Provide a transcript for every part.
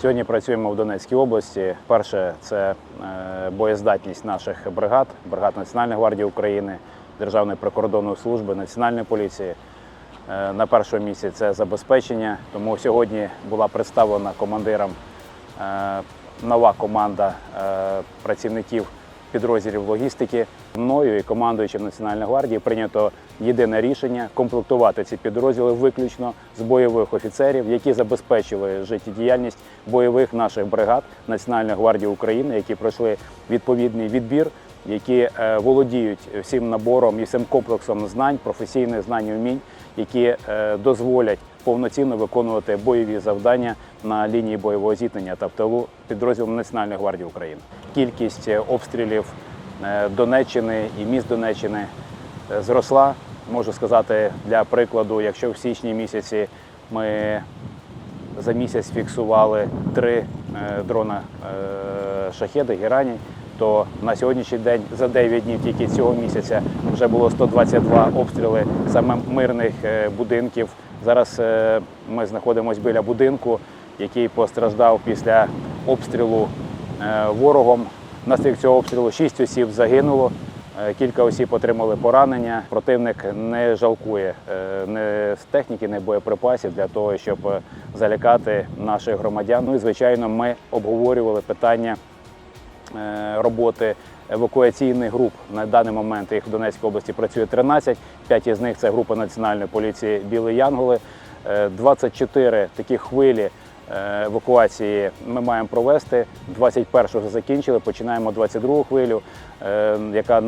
Сьогодні працюємо в Донецькій області. Перше це е, боєздатність наших бригад, бригад Національної гвардії України, Державної прикордонної служби, Національної поліції. Е, На першому місці це забезпечення. Тому сьогодні була представлена командирам е, нова команда працівників підрозділів логістики. Мною і командуючим Національної гвардії прийнято єдине рішення комплектувати ці підрозділи виключно з бойових офіцерів, які забезпечили життєдіяльність бойових наших бригад Національної гвардії України, які пройшли відповідний відбір, які е, володіють всім набором і всім комплексом знань, професійних знань і вмінь, які е, дозволять повноцінно виконувати бойові завдання на лінії бойового зіткнення та в тилу підрозділом Національної гвардії України. Кількість е, обстрілів е, Донеччини і міст Донеччини е, зросла. Можу сказати для прикладу, якщо в січні місяці ми за місяць фіксували три дрона шахеди Герані, то на сьогоднішній день за 9 днів тільки цього місяця вже було 122 обстріли саме мирних будинків. Зараз ми знаходимося біля будинку, який постраждав після обстрілу ворогом. Внаслідок цього обстрілу 6 осіб загинуло. Е, Кілька осіб отримали поранення. Противник не жалкує е, не з техніки, не боєприпасів для того, щоб е, залякати наших громадян. Ну і звичайно, ми обговорювали питання е, роботи евакуаційних груп. На даний момент їх в Донецькій області працює 13, 5 із них це група Національної поліції Білі Янголи. Е, 24 такі хвилі е, евакуації ми маємо провести. 21 вже закінчили, починаємо 22 хвилю, е, яка е,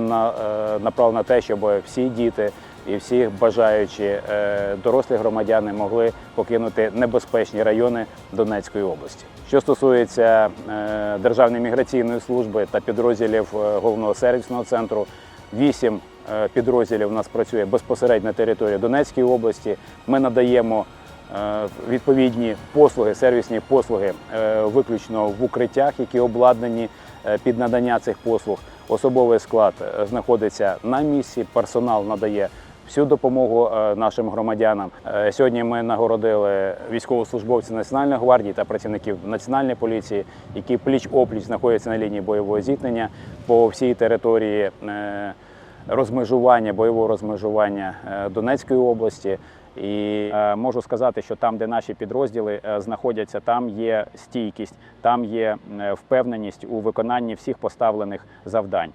направлена на те, щоб всі діти і всі бажаючі е, дорослі громадяни могли покинути небезпечні райони Донецької області. Що стосується е, Державної міграційної служби та підрозділів е, головного сервісного центру, вісім е, підрозділів у нас працює безпосередньо на території Донецької області. Ми надаємо е, відповідні послуги, сервісні послуги е, виключно в укриттях, які обладнані е, під надання цих послуг. Особовий склад е, знаходиться на місці, персонал надає всю допомогу е, нашим громадянам. Е, Сьогодні ми нагородили військовослужбовців Національної гвардії та працівників Національної поліції, які пліч-опліч знаходяться на лінії бойового зіткнення по всій території е, розмежування, бойового розмежування е, Донецької області. І е, можу сказати, що там, де наші підрозділи е, знаходяться, там є стійкість, там є впевненість у виконанні всіх поставлених завдань.